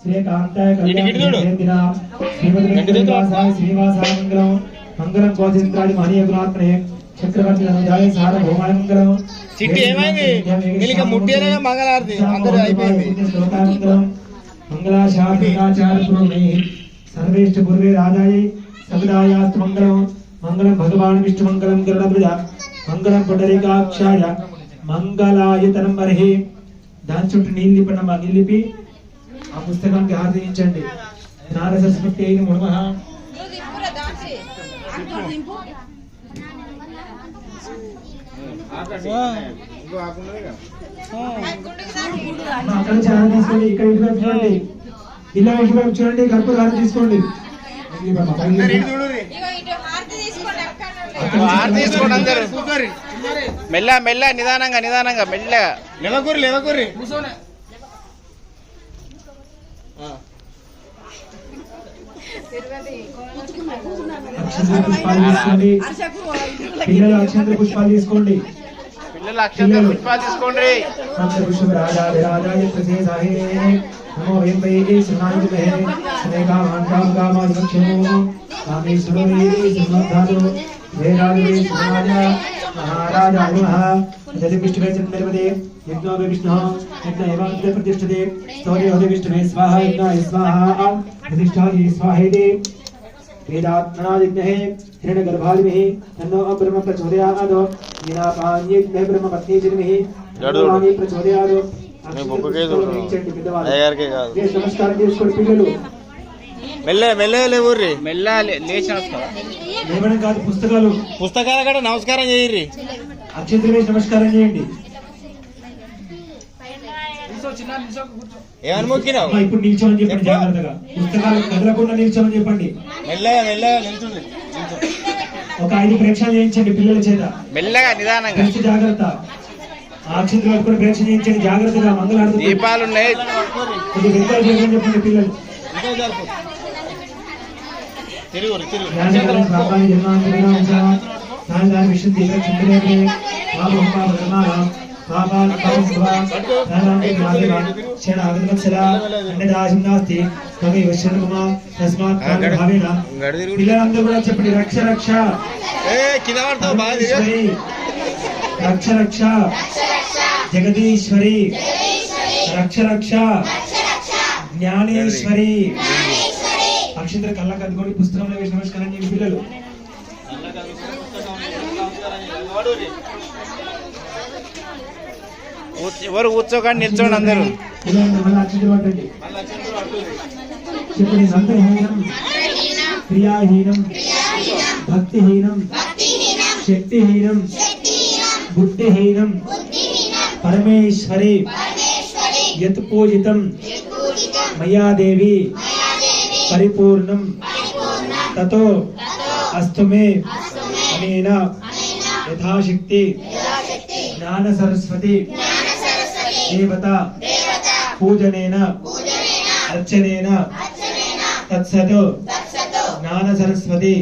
శ్రీకాంతాయ. కళ్యాణ. శ్రీనివాసాయ మంగళం మంగళం కోచింద్రాడి మహనీయ గుణాత్మనే చక్రవర్తి అనుజాయ సార్వభౌమాయ మంగళం చిట్టి ఏమైంది? వీళ్ళకి ముట్టేనే మంగళారతి. అందరూ అయిపోయింది. మంగళం మంగళాశాస్త్రాచార్య పురోమే సర్వేష్ట పూర్వే రాజాయ సముదాయాస్తు మంగళం మంగళం భగవాన్ విష్ణు మంగళం మంగళం పుండరీకాక్షాయ మంగళాయతనం దాని చుట్టూ నీళ్ళు నింపి ఆ పుస్తకానికి దింపురా దాచి అక్కడ చాలా తీసుకోండి ఇక్కడ ఇటువైపు చూడండి. ఇలా ఇటువైపు చూడండి గర్భధారం తీసుకోండి. మెల్ల మెల్ల నిదానంగా నిదానంగా మెల్ల లేవకూరి లేవకూరి అక్షంతల పుష్పాలు తీసుకోండి పిల్లలు అక్షంతల పుష్పాలు తీసుకోండి. పిల్లలు అక్షంతలు పుష్పాలు తీసుకోండి. రాజా నమో కామ కామేశ్వరో महाराजानुः यदि विष्णुवे चन्द्रपदे यज्ञो मे विष्णुः यज्ञ एव अग्रे प्रतिष्ठते स्तौर्य हरि विष्णुवे स्वाहा यज्ञाय स्वाहा प्रतिष्ठाय स्वाहेति वेदात्मनादिज्ञे हिरणगर्भादिभिः तन्नो ब्रह्म प्रचोदयाद मीनापान्यज्ञे ब्रह्मपत्नीजिर्भिः తన్నోవాణి ప్రచోదయాद నమస్కారం చేసుకోండి పిల్లలు మెల్లె మెల్లె ఊర్రి మెల్ల లేచి నమస్కారం లేవడం కాదు పుస్తకాలు. పుస్తకాల కూడా నమస్కారం చేయర్రి. అక్షంతలు వేసి నమస్కారం చేయండి. ఏమని మొక్కినావు? ఇప్పుడు నిల్చోమని చెప్పండి చెప్పు. జాగ్రత్తగా. పుస్తకాలు కదలకుండా నిల్చోమని చెప్పండి. మెల్లగా మెల్లగా నిల్చుంది ఒక ఐదు ప్రేక్షలు చేయించండి పిల్లల చేత. మెల్లగా నిదానంగా. జాగ్రత్త. అక్షంతలు కూడా ప్రేక్ష చేయించండి జాగ్రత్తగా మంగళారతి దీపాలు ఉన్నాయి. చెప్పండి పిల్లలు. పిల్లలందరూ కూడా చెప్పండి రక్ష రక్ష. రక్ష రక్ష. జగదీశ్వరి. రక్ష రక్ష. జ్ఞానేశ్వరి. అక్షంతర కళ్ళకు అందుకొని పుస్తకంలో వేసి నమస్కారం చేయండి పిల్లలు? ఎవరు కూర్చోకండి నిల్చోండి అందరూ. చెప్పండి సంతహీనం క్రియాహీనం భక్తిహీనం శక్తిహీనం బుద్ధిహీనం పరమేశ్వరి యత్ పూజితం మయా దేవి పరిపూర్ణం. తతో అస్తు మే అనేన యథాశక్తి జ్ఞాన సరస్వతి దేవత పూజనేన అర్చనేన తత్సత్ జ్ఞాన సరస్వతి